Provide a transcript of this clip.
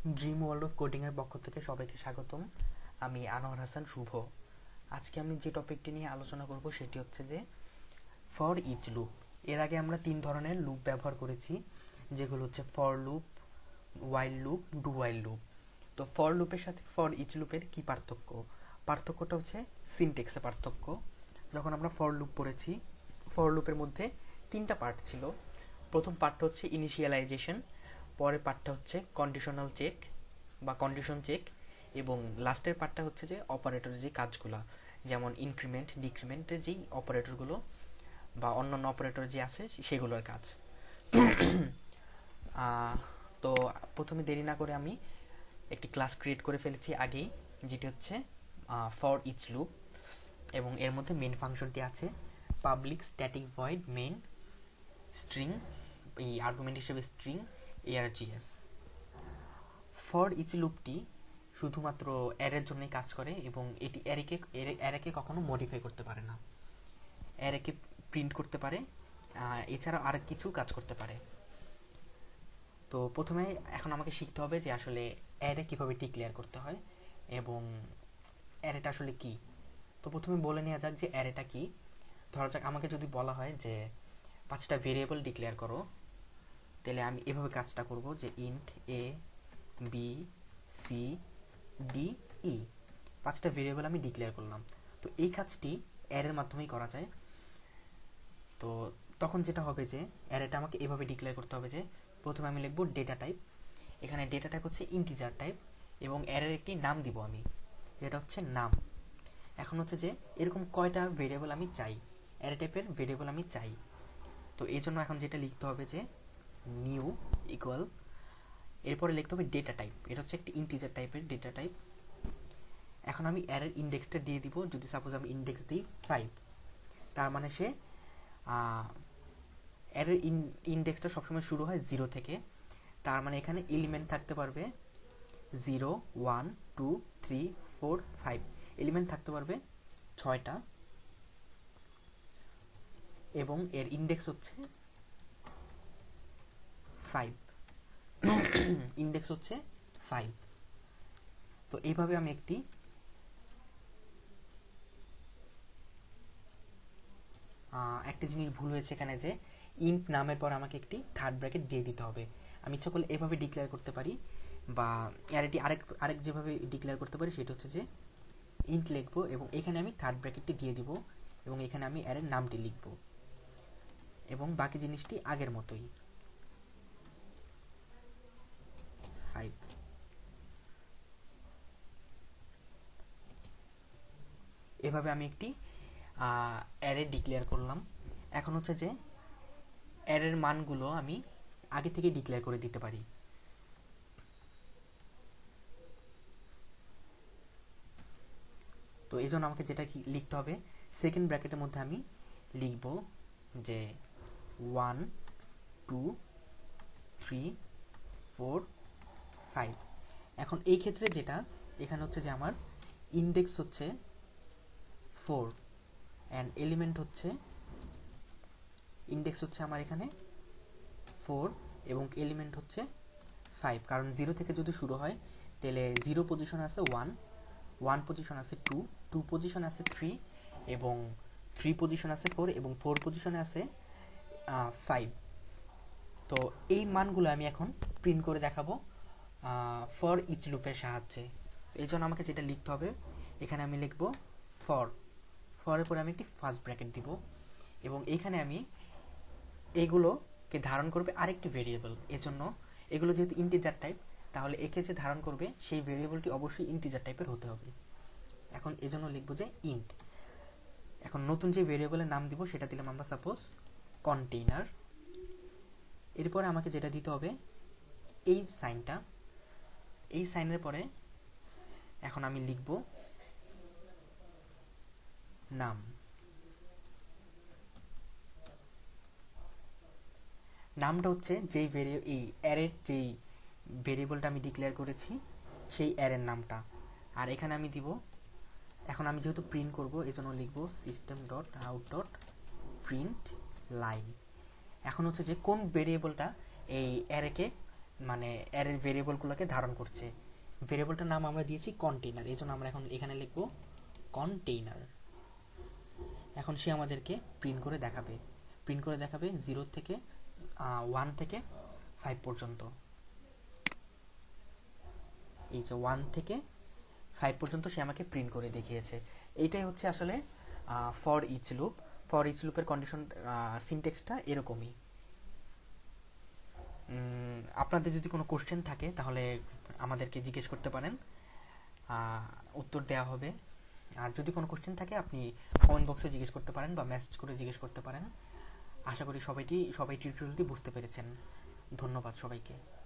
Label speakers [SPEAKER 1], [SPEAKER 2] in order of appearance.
[SPEAKER 1] Dream world of কোডিংয়ের পক্ষ থেকে সবাইকে স্বাগতম। আমি আনোয়ার হাসান, শুভ। আজকে আমি যে টপিকটি নিয়ে আলোচনা করব সেটি হচ্ছে যে ফর ইচ লুপ এর আগে আমরা তিন ধরনের লুপ ব্যবহার করেছি, যেগুলো হচ্ছে for loop while loop do while loop তো ফর লুপের সাথে ফর ইচ লুপের কি পার্থক্য? পার্থক্যটা হচ্ছে সিনটেক্সে পার্থক্য। যখন আমরা ফর লুপ পড়েছি ফর লুপের মধ্যে তিনটা পার্ট ছিল। প্রথম পার্টটা হচ্ছে ইনিশিয়ালাইজেশন পরের পার্টটা হচ্ছে কন্ডিশনাল চেক বা কন্ডিশন চেক এবং লাস্টের পার্টটা হচ্ছে যে অপারেটরের যে কাজগুলো, যেমন ইনক্রিমেন্ট ডিক্রিমেন্টের যেই অপারেটরগুলো বা অন্যান্য অপারেটর যে আছে সেগুলোর কাজ। তো প্রথমে দেরি না করে আমি একটি ক্লাস ক্রিয়েট করে ফেলেছি আগেই, যেটি হচ্ছে ফর ইচ লুপ এবং এর মধ্যে মেন ফাংশনটি আছে public static void main string এই আর্গুমেন্ট হিসেবে স্ট্রিং এআরজিএস ফর ইচ লুপটি শুধুমাত্র অ্যারের জন্যই কাজ করে এবং এটি অ্যারেকে অ্যারেকে কখনো মডিফাই করতে পারে না। অ্যারেকে প্রিন্ট করতে পারে এছাড়া আর কিছু কাজ করতে পারে। তো প্রথমে এখন আমাকে শিখতে হবে যে আসলে অ্যারে কীভাবে ডিক্লেয়ার করতে হয় এবং অ্যারেটা আসলে কি। তো প্রথমে বলে নেওয়া যাক যে অ্যারেটা কি। ধরা যাক, আমাকে যদি বলা হয় যে পাঁচটা ভেরিয়েবল ডিক্লেয়ার করো তাহলে আমি এভাবে কাজটা করব যে int A B C D E পাঁচটা ভেরিয়েবল আমি ডিক্লেয়ার করলাম। তো এই কাজটি অ্যারের মাধ্যমেই করা যায়। তো তখন যেটা হবে যে অ্যারেটা আমাকে এভাবে ডিক্লেয়ার করতে হবে যে প্রথমে আমি লিখব ডেটা টাইপ এখানে ডেটা টাইপ হচ্ছে ইন্টিজার টাইপ এবং অ্যারের একটি নাম দিব আমি। যেটা হচ্ছে নাম। এখন হচ্ছে যে এরকম কয়টা ভেরিয়েবল আমি চাই? অ্যারে টাইপের ভেরিয়েবল আমি চাই। তো এই জন্য এখন যেটা লিখতে হবে যে নিউ ইকুয়াল এরপরে লিখতে হবে ডেটা টাইপ এটা হচ্ছে একটি ইন্টিজার টাইপের ডেটা টাইপ এখন আমি অ্যারের ইন্ডেক্সটা দিয়ে দিব, যদি সাপোজ আমি ইন্ডেক্স দিই ফাইভ তার মানে সে অ্যারের ইন্ডেক্সটা সবসময় শুরু হয় জিরো থেকে, তার মানে এখানে এলিমেন্ট থাকতে পারবে zero one two three four five element থাকতে পারবে ছয়টা, এবং এর ইন্ডেক্স হচ্ছে ফাইভ ইন্ডেক্স হচ্ছে ফাইভ তো এইভাবে আমি একটি একটা জিনিস ভুল হয়েছে এখানে যে ইন্ট নামের পর আমাকে একটি থার্ড ব্র্যাকেট দিয়ে দিতে হবে। আমি ইচ্ছা করলে এভাবে ডিক্লেয়ার করতে পারি বা আর আরেক আরেক যেভাবে ডিক্লেয়ার করতে পারি সেটা হচ্ছে যে ইন্ট লিখব এবং এখানে আমি থার্ড ব্র্যাকেটটি দিয়ে দিব এবং এখানে আমি অ্যারের নামটি লিখব এবং বাকি জিনিসটি আগের মতোই। এভাবে আমি একটি অ্যারে ডিক্লেয়ার করলাম। এখন হচ্ছে যে অ্যারের মানগুলো আমি আগে থেকে ডিক্লেয়ার করে দিতে পারি। তো এই জন্য আমাকে যেটা লিখতে হবে সেকেন্ড ব্র্যাকেটের মধ্যে আমি লিখব যে one two three four five এখন এই ক্ষেত্রে যেটা, এখানে হচ্ছে যে আমার ইন্ডেক্স হচ্ছে ফোর অ্যান্ড এলিমেন্ট হচ্ছে ইন্ডেক্স হচ্ছে আমার এখানে ফোর এবং এলিমেন্ট হচ্ছে ফাইভ কারণ জিরো থেকে যদি শুরু হয়, তাহলে জিরো পজিশন আছে ওয়ান ওয়ান পজিশন আছে টু টু পজিশন আছে থ্রি এবং থ্রি পজিশন আছে ফোর এবং ফোর পজিশনে আছে ফাইভ তো এই মানগুলো আমি এখন প্রিন্ট করে দেখাবো। ফর ইচ লুপের সাহায্যে। এই জন্য আমাকে যেটা লিখতে হবে, এখানে আমি লিখব ফর ফরের পরে আমি একটি ফার্স্ট ব্র্যাকেট দিব এবং এইখানে আমি এগুলোকে ধারণ করবে আরেকটি ভেরিয়েবল এজন্য এগুলো যেহেতু ইন্টিজার টাইপ তাহলে একে যে ধারণ করবে, সেই ভেরিয়েবলটি অবশ্যই ইন্টিজার টাইপের হতে হবে। এখন এজন্য লিখব যে ইন্ট এখন নতুন যে ভেরিয়েবলের নাম দিব, সেটা দিলাম আমরা সাপোজ কন্টেইনার এরপরে আমাকে যেটা দিতে হবে, এই সাইনটা এই সাইনের পরে এখন আমি লিখব নাম। নামটা হচ্ছে যেই ভেরিয়ে, এই অ্যারের যেই ভেরিয়েবলটা আমি ডিক্লেয়ার করেছি, সেই অ্যারের নামটা। আর এখানে আমি দিব, এখন আমি যেহেতু প্রিন্ট করব, এজন্য লিখব system dot out dot print line এখন হচ্ছে যে কোন ভেরিয়েবলটা এই অ্যারেকে মানে অ্যারের ভেরিয়েবলগুলোকে ধারণ করছে। ভেরিয়েবলটার নাম আমরা দিয়েছি কন্টেইনার এই জন্য আমরা এখন এখানে লিখব কন্টেইনার এখন সে আমাদেরকে প্রিন্ট করে দেখাবে। প্রিন্ট করে দেখাবে জিরো থেকে ওয়ান থেকে ফাইভ পর্যন্ত। এই যে ওয়ান থেকে ফাইভ পর্যন্ত সে আমাকে প্রিন্ট করে দেখিয়েছে। এইটাই হচ্ছে আসলে for each loop for each লুপের কন্ডিশন সিনটেক্সটা এরকমই। আপনাদের যদি কোনো কোশ্চেন থাকে, তাহলে আমাদেরকে জিজ্ঞেস করতে পারেন। উত্তর দেওয়া হবে। আর যদি কোনো কোশ্চেন থাকে, আপনি কমেন্ট বক্সে জিজ্ঞেস করতে পারেন বা মেসেজ করে জিজ্ঞেস করতে পারেন। আশা করি সবাইটি, সবাই টিউটোরিয়ালটি বুঝতে পেরেছেন। ধন্যবাদ সবাইকে।